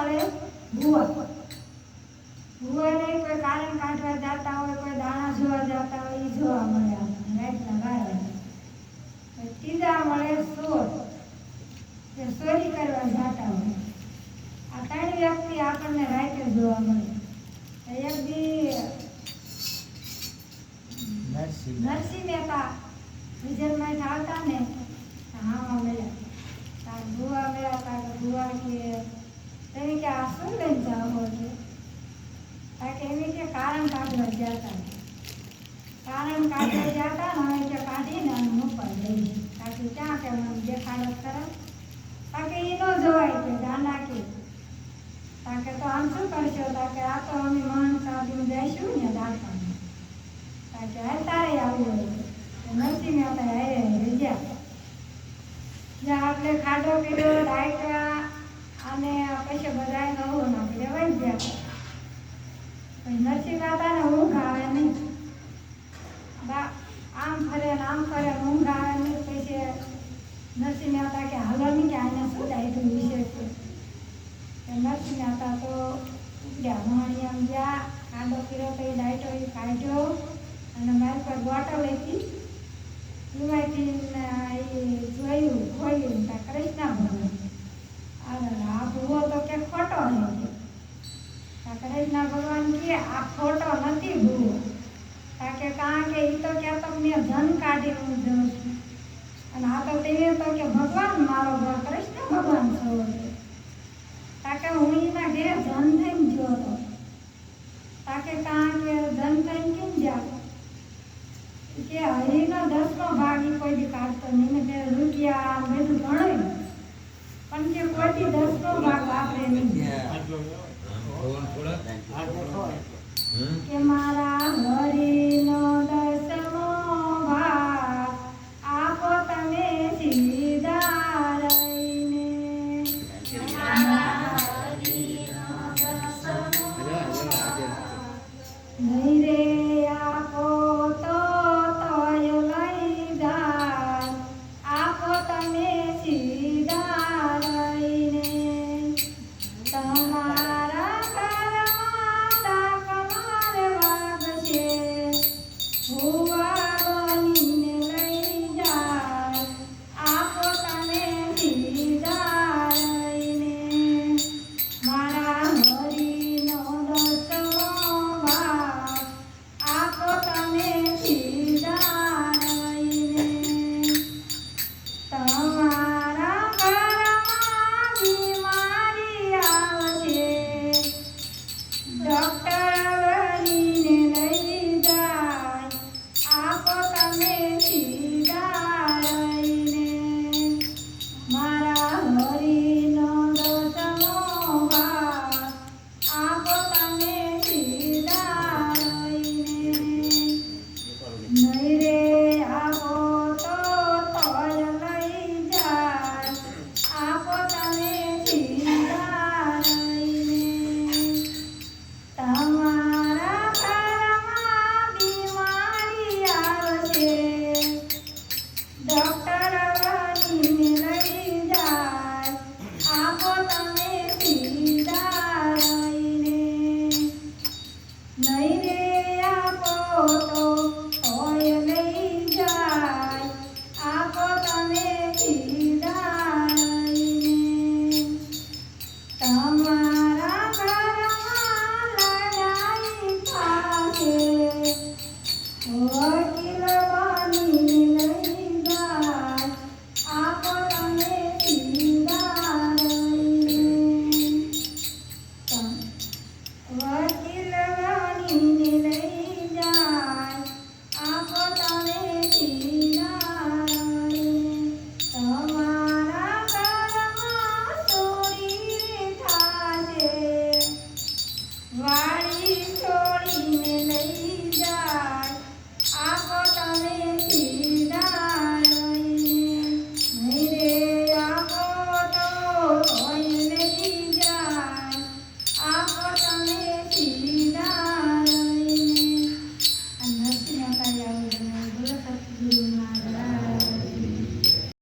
મળે? ભૂવા ભૂવાને કોઈ કારણ કાઢવા જતા હોય કોઈ દાણા જોવા જતા હોય એ જોવા મળે આપણને રાતના બાર વાગે. ત્રીજા મળે સોર. જે ચોરી કરવા જતા હોય. આ ત્રણ વ્યક્તિ આપણને રાતે જોવા મળે. એક દી નરસિંહ મહેતા. વિજયમાં આવતા ને હા મળ્યા. તાર ભૂવા મળ્યા તાર ભૂવા કે તમે કે આ શું લઈને જાઓ છો? આ કે એને કે કારણ કાઢવા ગયા હતા કારણ કાઢવા ગયા હતા ને કે કાઢીને અને મૂકવા લઈ કાકી ક્યાં કે મને દેખાડો કરો કાકે એ ન જવાય કે ગાંડા કે. તાકે તો આમ શું કરશો? તાકે આ તો અમે મહાન સાધુ જઈશું ને દાખલા તાકે હે તારે આવ્યો નરસિંહ મહેતા હે ગયા. જ્યાં આપણે ખાડો પીડો ડાયકા અને પછી બધા નવું ના પીડે ગયા નરસિંહ દાદાને ઊંઘ આવે નહીં. આમ ફરે ને આમ ફરે ઊંઘ આવે નહીં. પછી નરસિંહ મહેતા કે, હાલો નહીં કે આને શું ડાયટું વિશે છે? નરસિંહ મહેતા તો ઉપડ્યા મોહણી આમ ગયા કાંદો પીરો તો ડાયટો એ કાઢ્યો અને મારી પર બોટલ હતી એમાંથી એ જોયું ખોલ્યું ત્યાં કૃષ્ણ ભગવાન અરે આ ભૂવો તો કે ખોટો નહીં ત્યાં કૃષ્ણ ભગવાન કે આ ખોટો નથી ભૂવો કારણ કે કારણ કે એ તો કે તમને ધન કાઢી હું જોઉં છું. અને આ તો તેને તો કે ભગવાન મારો ભ- કૃષ્ણ ભગવાન છો. કારણ કે હું એના ઘેર ધન થઈને ગયો હતો. ત્યાં કે કારણ કે ધન થઈને કેમ જ્યાં કે હરીનો દસમો ભાગ એ કોઈ દી કાઢતો નહીં. ને રૂપિયા આ બધું ગણાય પણ કે કોઈ દી દસમો ભાગ વાપરે નહીં. કે મારા હરીનો Bye.